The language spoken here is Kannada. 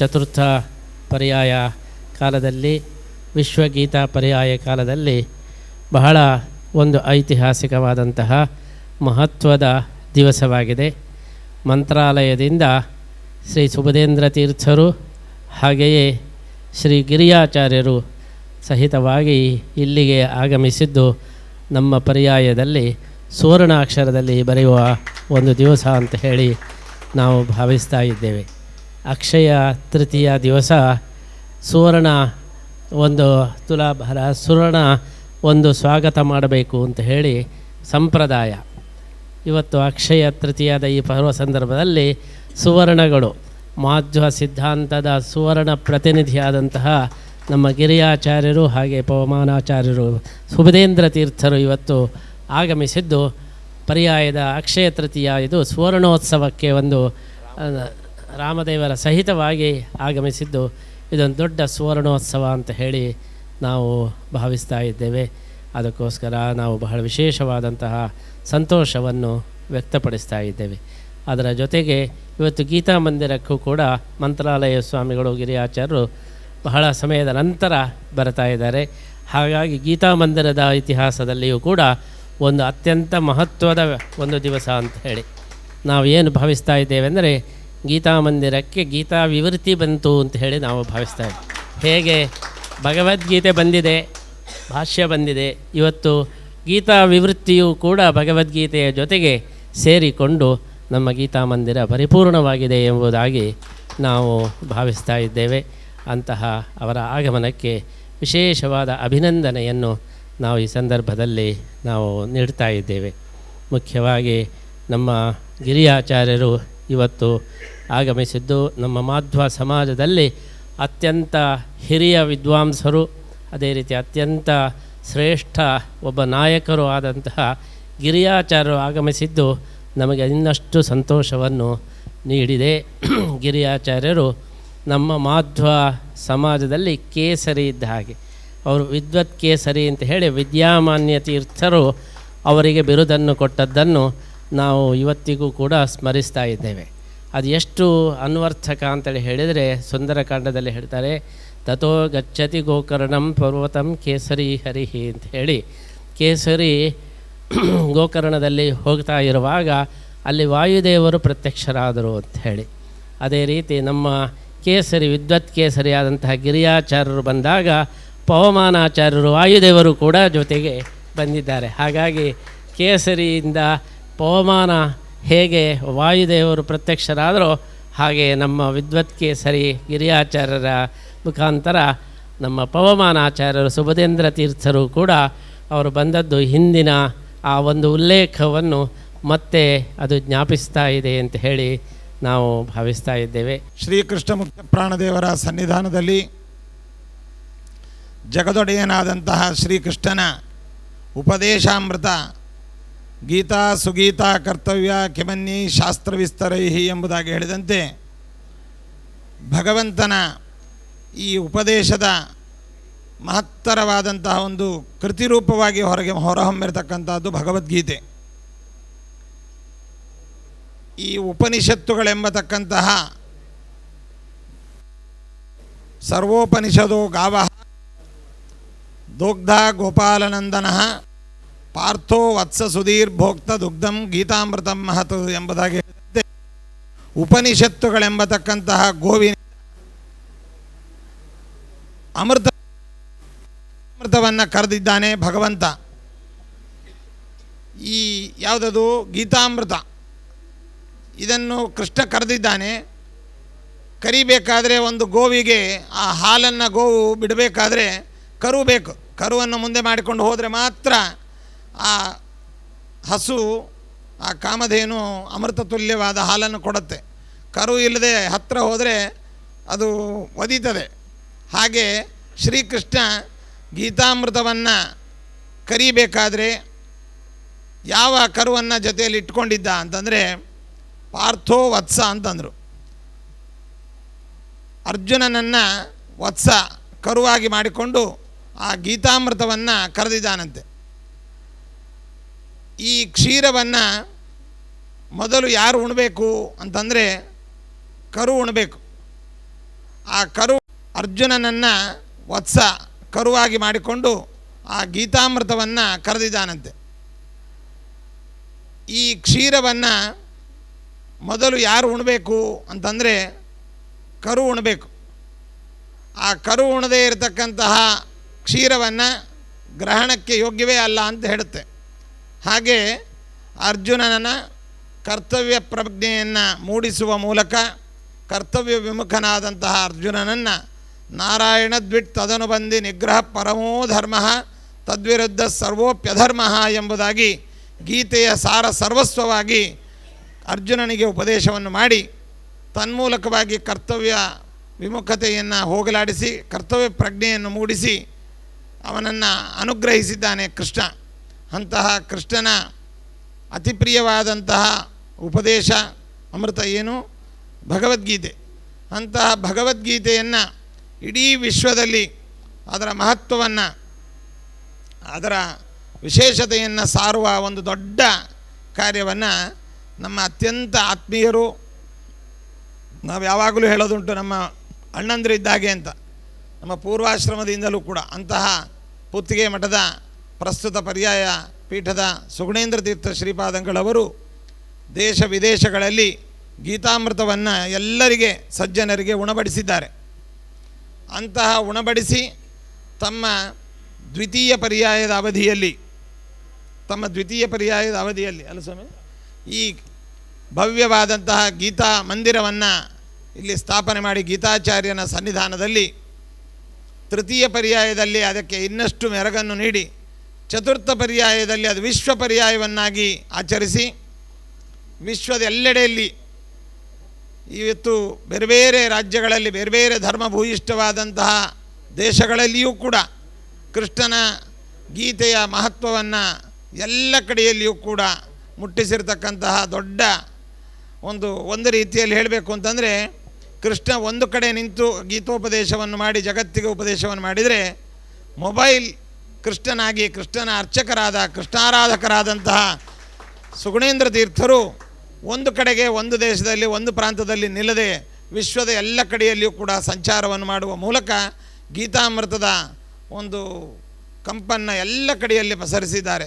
ಚತುರ್ಥ ಪರ್ಯಾಯ ಕಾಲದಲ್ಲಿ, ವಿಶ್ವಗೀತಾ ಪರ್ಯಾಯ ಕಾಲದಲ್ಲಿ ಬಹಳ ಒಂದು ಐತಿಹಾಸಿಕವಾದಂತಹ ಮಹತ್ವದ ದಿವಸವಾಗಿದೆ. ಮಂತ್ರಾಲಯದಿಂದ ಶ್ರೀ ಸುಬುಧೇಂದ್ರ ತೀರ್ಥರು ಹಾಗೆಯೇ ಶ್ರೀ ಗಿರಿಯಾಚಾರ್ಯರು ಸಹಿತವಾಗಿ ಇಲ್ಲಿಗೆ ಆಗಮಿಸಿದ್ದು ನಮ್ಮ ಪರ್ಯಾಯದಲ್ಲಿ ಸುವರ್ಣಾಕ್ಷರದಲ್ಲಿ ಬರೆಯುವ ಒಂದು ದಿವಸ ಅಂತ ಹೇಳಿ ನಾವು ಭಾವಿಸ್ತಾ ಇದ್ದೇವೆ. ಅಕ್ಷಯ ತೃತೀಯ ದಿವಸ ಸುವರ್ಣ ಒಂದು ತುಲಾಭಾರ ಸುವರ್ಣ ಒಂದು ಸ್ವಾಗತ ಮಾಡಬೇಕು ಅಂತ ಹೇಳಿ ಸಂಪ್ರದಾಯ. ಇವತ್ತು ಅಕ್ಷಯ ತೃತೀಯದ ಈ ಪರ್ವ ಸಂದರ್ಭದಲ್ಲಿ ಸುವರ್ಣಗಳು, ಮಾಧ್ವ ಸಿದ್ಧಾಂತದ ಸುವರ್ಣ ಪ್ರತಿನಿಧಿಯಾದಂತಹ ನಮ್ಮ ಗಿರಿಯಾಚಾರ್ಯರು ಹಾಗೆ ಪವಮಾನಾಚಾರ್ಯರು ಸುಬುಧೇಂದ್ರ ತೀರ್ಥರು ಇವತ್ತು ಆಗಮಿಸಿದ್ದು, ಪರ್ಯಾಯದ ಅಕ್ಷಯ ತೃತೀಯ ಇದು ಸುವರ್ಣೋತ್ಸವಕ್ಕೆ ಒಂದು ರಾಮದೇವರ ಸಹಿತವಾಗಿ ಆಗಮಿಸಿದ್ದು ಇದೊಂದು ದೊಡ್ಡ ಸುವರ್ಣೋತ್ಸವ ಅಂತ ಹೇಳಿ ನಾವು ಭಾವಿಸ್ತಾ ಇದ್ದೇವೆ. ಅದಕ್ಕೋಸ್ಕರ ನಾವು ಬಹಳ ವಿಶೇಷವಾದಂತಹ ಸಂತೋಷವನ್ನು ವ್ಯಕ್ತಪಡಿಸ್ತಾ ಇದ್ದೇವೆ. ಅದರ ಜೊತೆಗೆ ಇವತ್ತು ಗೀತಾ ಮಂದಿರಕ್ಕೂ ಕೂಡ ಮಂತ್ರಾಲಯ ಸ್ವಾಮಿಗಳು, ಗಿರಿಯಾಚಾರ್ಯರು ಬಹಳ ಸಮಯದ ನಂತರ ಬರ್ತಾ ಇದ್ದಾರೆ. ಹಾಗಾಗಿ ಗೀತಾ ಮಂದಿರದ ಇತಿಹಾಸದಲ್ಲಿಯೂ ಕೂಡ ಒಂದು ಅತ್ಯಂತ ಮಹತ್ವದ ಒಂದು ದಿವಸ ಅಂತ ಹೇಳಿ ನಾವು ಏನು ಭಾವಿಸ್ತಾ ಇದ್ದೇವೆ ಅಂದರೆ ಗೀತಾ ಮಂದಿರಕ್ಕೆ ಗೀತಾ ವಿವೃತಿ ಬಂತು ಅಂತ ಹೇಳಿ ನಾವು ಭಾವಿಸ್ತಾ ಇದ್ದೇವೆ ಹೇಗೆ? ಭಗವದ್ಗೀತೆ ಬಂದಿದೆ, ಭಾಷ್ಯ ಬಂದಿದೆ. ಇವತ್ತು ಗೀತಾ ವಿವೃತ್ತಿಯು ಕೂಡ ಭಗವದ್ಗೀತೆಯ ಜೊತೆಗೆ ಸೇರಿಕೊಂಡು ನಮ್ಮ ಗೀತಾ ಮಂದಿರ ಪರಿಪೂರ್ಣವಾಗಿದೆ ಎಂಬುದಾಗಿ ನಾವು ಭಾವಿಸ್ತಾ ಇದ್ದೇವೆ. ಅಂತಹ ಅವರ ಆಗಮನಕ್ಕೆ ವಿಶೇಷವಾದ ಅಭಿನಂದನೆಯನ್ನು ನಾವು ಈ ಸಂದರ್ಭದಲ್ಲಿ ನಾವು ನೀಡ್ತಾ ಇದ್ದೇವೆ. ಮುಖ್ಯವಾಗಿ ನಮ್ಮ ಗಿರಿಯಾಚಾರ್ಯರು ಇವತ್ತು ಆಗಮಿಸಿದ್ದು ನಮ್ಮ ಮಾಧ್ವ ಸಮಾಜದಲ್ಲಿ ಅತ್ಯಂತ ಹಿರಿಯ ವಿದ್ವಾಂಸರು, ಅದೇ ರೀತಿ ಅತ್ಯಂತ ಶ್ರೇಷ್ಠ ಒಬ್ಬ ನಾಯಕರು ಆದಂತಹ ಗಿರಿಯಾಚಾರ್ಯರು ಆಗಮಿಸಿದ್ದು ನಮಗೆ ಇನ್ನಷ್ಟು ಸಂತೋಷವನ್ನು ನೀಡಿದೆ. ಗಿರಿಯಾಚಾರ್ಯರು ನಮ್ಮ ಮಾಧ್ವ ಸಮಾಜದಲ್ಲಿ ಕೇಸರಿ ಇದ್ದ ಹಾಗೆ. ಅವರು ವಿದ್ವತ್ ಕೇಸರಿ ಅಂತ ಹೇಳಿ ವಿದ್ಯಾಮಾನ್ಯ ತೀರ್ಥರು ಅವರಿಗೆ ಬಿರುದನ್ನು ಕೊಟ್ಟದ್ದನ್ನು ನಾವು ಇವತ್ತಿಗೂ ಕೂಡ ಸ್ಮರಿಸ್ತಾ ಇದ್ದೇವೆ. ಅದು ಎಷ್ಟು ಅನ್ವರ್ಥಕ ಅಂತೇಳಿ ಹೇಳಿದರೆ ಸುಂದರಕಾಂಡದಲ್ಲಿ ಹೇಳ್ತಾರೆ ತಥೋ ಗಚ್ಚತಿ ಗೋಕರ್ಣಂ ಪರ್ವತಂ ಕೇಸರಿ ಹರಿಹಿ ಅಂತ ಹೇಳಿ. ಕೇಸರಿ ಗೋಕರ್ಣದಲ್ಲಿ ಹೋಗ್ತಾ ಇರುವಾಗ ಅಲ್ಲಿ ವಾಯುದೇವರು ಪ್ರತ್ಯಕ್ಷರಾದರು ಅಂತ ಹೇಳಿ. ಅದೇ ರೀತಿ ನಮ್ಮ ಕೇಸರಿ, ವಿದ್ವತ್ ಕೇಸರಿ ಆದಂತಹ ಗಿರಿಯಾಚಾರ್ಯರು ಬಂದಾಗ ಪವಮಾನಾಚಾರ್ಯರು ವಾಯುದೇವರು ಕೂಡ ಜೊತೆಗೆ ಬಂದಿದ್ದಾರೆ. ಹಾಗಾಗಿ ಕೇಸರಿಯಿಂದ ಪವಮಾನ ಹೇಗೆ ವಾಯುದೇವರು ಪ್ರತ್ಯಕ್ಷರಾದರೋ ಹಾಗೆ ನಮ್ಮ ವಿದ್ವತ್ ಸರಿ ಗಿರಿಯಾಚಾರ್ಯರ ಮುಖಾಂತರ ನಮ್ಮ ಪವಮಾನ ಆಚಾರ್ಯರು ಸುಭದೇಂದ್ರ ತೀರ್ಥರು ಕೂಡ ಅವರು ಬಂದದ್ದು ಹಿಂದಿನ ಆ ಒಂದು ಉಲ್ಲೇಖವನ್ನು ಮತ್ತೆ ಅದು ಜ್ಞಾಪಿಸ್ತಾ ಇದೆ ಅಂತ ಹೇಳಿ ನಾವು ಭಾವಿಸ್ತಾ ಇದ್ದೇವೆ. ಶ್ರೀಕೃಷ್ಣ ಮುಕ್ತ ಪ್ರಾಣದೇವರ ಸನ್ನಿಧಾನದಲ್ಲಿ ಜಗದೊಡೆಯನಾದಂತಹ ಶ್ರೀಕೃಷ್ಣನ ಉಪದೇಶಾಮೃತ ಗೀತಾ ಸುಗೀತಾ ಕರ್ತವ್ಯ ಕೆಮನ್ನಿ ಶಾಸ್ತ್ರವಿಸ್ತರೈಹಿ ಎಂಬುದಾಗಿ ಹೇಳಿದಂತೆ ಭಗವಂತನ ಈ ಉಪದೇಶದ ಮಹತ್ತರವಾದಂತಹ ಒಂದು ಕೃತಿರೂಪವಾಗಿ ಹೊರಗೆ ಹೊರಹೊಮ್ಮಿರತಕ್ಕಂಥದ್ದು ಭಗವದ್ಗೀತೆ. ಈ ಉಪನಿಷತ್ತುಗಳೆಂಬತಕ್ಕಂತಹ ಸರ್ವೋಪನಿಷದೋ ಗಾವ, ದೋಗ್ಧ ಗೋಪಾಲನಂದನ ಪಾರ್ಥೋ ವತ್ಸ ಸುಧೀರ್ ಭೋಕ್ತ ದುಗ್ಧಂ ಗೀತಾಮೃತಂ ಮಹತ್ ಎಂಬುದಾಗಿ ಹೇಳಿದಂತೆ ಉಪನಿಷತ್ತುಗಳೆಂಬತಕ್ಕಂತಹ ಗೋವಿನ ಅಮೃತ ಅಮೃತವನ್ನು ಕರೆದಿದ್ದಾನೆ ಭಗವಂತ. ಈ ಯಾವುದದು? ಗೀತಾಮೃತ. ಇದನ್ನು ಕೃಷ್ಣ ಕರೆದಿದ್ದಾನೆ. ಕರಿಬೇಕಾದರೆ ಒಂದು ಗೋವಿಗೆ ಆ ಹಾಲನ್ನು ಗೋವು ಬಿಡಬೇಕಾದ್ರೆ ಕರು ಬೇಕು ಕರುವನ್ನು ಮುಂದೆ ಮಾಡಿಕೊಂಡು ಹೋದರೆ ಮಾತ್ರ ಆ ಹಸು, ಆ ಕಾಮಧೇನು ಅಮೃತ ತುಲ್ಯವಾದ ಹಾಲನ್ನು ಕೊಡುತ್ತೆ. ಕರು ಇಲ್ಲದೆ ಹತ್ತಿರ ಹೋದರೆ ಅದು ಒದೀತದೆ. ಹಾಗೆ ಶ್ರೀಕೃಷ್ಣ ಗೀತಾಮೃತವನ್ನು ಕರಿಬೇಕಾದ್ರೆ ಯಾವ ಕರುವನ್ನು ಜೊತೆಯಲ್ಲಿ ಇಟ್ಕೊಂಡಿದ್ದ ಅಂತಂದರೆ ಪಾರ್ಥೋ ವತ್ಸ ಅಂತಂದರು. ಅರ್ಜುನನನ್ನು ವತ್ಸ ಕರುವಾಗಿ ಮಾಡಿಕೊಂಡು ಆ ಗೀತಾಮೃತವನ್ನು ಕರೆದಿದ್ದಾನಂತೆ. ಈ ಕ್ಷೀರವನ್ನು ಮೊದಲು ಯಾರು ಉಣಬೇಕು ಅಂತಂದರೆ ಕರು ಉಣಬೇಕು. ಆ ಕರು ಅರ್ಜುನನನ್ನು ವತ್ಸ ಕರುವಾಗಿ ಮಾಡಿಕೊಂಡು ಆ ಗೀತಾಮೃತವನ್ನು ಕರೆದಿದ್ದಾನಂತೆ. ಈ ಕ್ಷೀರವನ್ನು ಮೊದಲು ಯಾರು ಉಣಬೇಕು ಅಂತಂದರೆ ಕರು ಉಣಬೇಕು. ಆ ಕರು ಉಣದೇ ಇರತಕ್ಕಂತಹ ಕ್ಷೀರವನ್ನು ಗ್ರಹಣಕ್ಕೆ ಯೋಗ್ಯವೇ ಅಲ್ಲ ಅಂತ ಹೇಳುತ್ತೆ. ಹಾಗೆ ಅರ್ಜುನನ ಕರ್ತವ್ಯ ಪ್ರಜ್ಞೆಯನ್ನು ಮೂಡಿಸುವ ಮೂಲಕ ಕರ್ತವ್ಯ ವಿಮುಖನಾದಂತಹ ಅರ್ಜುನನನ್ನು ನಾರಾಯಣ ದ್ವಿಟ್ ತದನುಬಂಧಿ ನಿಗ್ರಹ ಪರಮೋ ಧರ್ಮ ತದ್ವಿರುದ್ಧ ಸರ್ವೋಪ್ಯಧರ್ಮ ಎಂಬುದಾಗಿ ಗೀತೆಯ ಸಾರ ಸರ್ವಸ್ವವಾಗಿ ಅರ್ಜುನನಿಗೆ ಉಪದೇಶವನ್ನು ಮಾಡಿ ತನ್ಮೂಲಕವಾಗಿ ಕರ್ತವ್ಯ ವಿಮುಖತೆಯನ್ನು ಹೋಗಲಾಡಿಸಿ ಕರ್ತವ್ಯ ಪ್ರಜ್ಞೆಯನ್ನು ಮೂಡಿಸಿ ಅವನನ್ನು ಅನುಗ್ರಹಿಸಿದ್ದಾನೆ ಕೃಷ್ಣ. ಅಂತಹ ಕೃಷ್ಣನ ಅತಿ ಪ್ರಿಯವಾದಂತಹ ಉಪದೇಶ ಅಮೃತ ಏನು? ಭಗವದ್ಗೀತೆ. ಅಂತಹ ಭಗವದ್ಗೀತೆಯನ್ನು ಇಡೀ ವಿಶ್ವದಲ್ಲಿ ಅದರ ಮಹತ್ವವನ್ನು, ಅದರ ವಿಶೇಷತೆಯನ್ನು ಸಾರುವ ಒಂದು ದೊಡ್ಡ ಕಾರ್ಯವನ್ನು ನಮ್ಮ ಅತ್ಯಂತ ಆತ್ಮೀಯರು, ನಾವು ಯಾವಾಗಲೂ ಹೇಳೋದುಂಟು ನಮ್ಮ ಅಣ್ಣಂದಿರಿದ್ದಾಗೆ ಅಂತ. ನಮ್ಮ ಪೂರ್ವಾಶ್ರಮದಿಂದಲೂ ಕೂಡ ಅಂತಹ ಪುತ್ತಿಗೆ ಮಠದ ಪ್ರಸ್ತುತ ಪರ್ಯಾಯ ಪೀಠದ ಸುಗುಣೇಂದ್ರ ತೀರ್ಥ ಶ್ರೀಪಾದಂಗಳವರು ದೇಶ ವಿದೇಶಗಳಲ್ಲಿ ಗೀತಾಮೃತವನ್ನು ಎಲ್ಲರಿಗೆ, ಸಜ್ಜನರಿಗೆ ಉಣಬಡಿಸಿದ್ದಾರೆ. ಅಂತಹ ಉಣಬಡಿಸಿ ತಮ್ಮ ದ್ವಿತೀಯ ಪರ್ಯಾಯದ ಅವಧಿಯಲ್ಲಿ, ತಮ್ಮ ದ್ವಿತೀಯ ಪರ್ಯಾಯದ ಅವಧಿಯಲ್ಲಿ, ಅಲ್ಲ ಸ್ವಾಮಿ? ಈ ಭವ್ಯವಾದಂತಹ ಗೀತಾ ಮಂದಿರವನ್ನು ಇಲ್ಲಿ ಸ್ಥಾಪನೆ ಮಾಡಿ ಗೀತಾಚಾರ್ಯನ ಸನ್ನಿಧಾನದಲ್ಲಿ ತೃತೀಯ ಪರ್ಯಾಯದಲ್ಲಿ ಅದಕ್ಕೆ ಇನ್ನಷ್ಟು ಮೆರಗನ್ನು ನೀಡಿ ಚತುರ್ಥ ಪರ್ಯಾಯದಲ್ಲಿ ಅದು ವಿಶ್ವ ಪರ್ಯಾಯವನ್ನಾಗಿ ಆಚರಿಸಿ ವಿಶ್ವದ ಎಲ್ಲೆಡೆಯಲ್ಲಿ ಇವತ್ತು ಬೇರೆ ಬೇರೆ ರಾಜ್ಯಗಳಲ್ಲಿ ಬೇರೆ ಬೇರೆ ಧರ್ಮ ಭೂಯಿಷ್ಠವಾದಂತಹ ದೇಶಗಳಲ್ಲಿಯೂ ಕೂಡ ಕೃಷ್ಣನ ಗೀತೆಯ ಮಹತ್ವವನ್ನು ಎಲ್ಲ ಕಡೆಯಲ್ಲಿಯೂ ಕೂಡ ಮುಟ್ಟಿಸಿರ್ತಕ್ಕಂತಹ ದೊಡ್ಡ ಒಂದು ಒಂದು ರೀತಿಯಲ್ಲಿ ಹೇಳಬೇಕು ಅಂತಂದರೆ ಕೃಷ್ಣ ಒಂದು ಕಡೆ ನಿಂತು ಗೀತೋಪದೇಶವನ್ನು ಮಾಡಿ ಜಗತ್ತಿಗೆ ಉಪದೇಶವನ್ನು ಮಾಡಿದರೆ ಮೊಬೈಲ್ ಕೃಷ್ಣನಾಗಿ ಕೃಷ್ಣನ ಅರ್ಚಕರಾದ ಕೃಷ್ಣಾರಾಧಕರಾದಂತಹ ಸುಗುಣೇಂದ್ರ ತೀರ್ಥರು ಒಂದು ಕಡೆಗೆ ಒಂದು ದೇಶದಲ್ಲಿ, ಒಂದು ಪ್ರಾಂತದಲ್ಲಿ ನಿಲ್ಲದೆ ವಿಶ್ವದ ಎಲ್ಲ ಕಡೆಯಲ್ಲಿಯೂ ಕೂಡ ಸಂಚಾರವನ್ನು ಮಾಡುವ ಮೂಲಕ ಗೀತಾಮೃತದ ಒಂದು ಕಂಪನ್ನು ಎಲ್ಲ ಕಡೆಯಲ್ಲಿ ಪಸರಿಸಿದ್ದಾರೆ.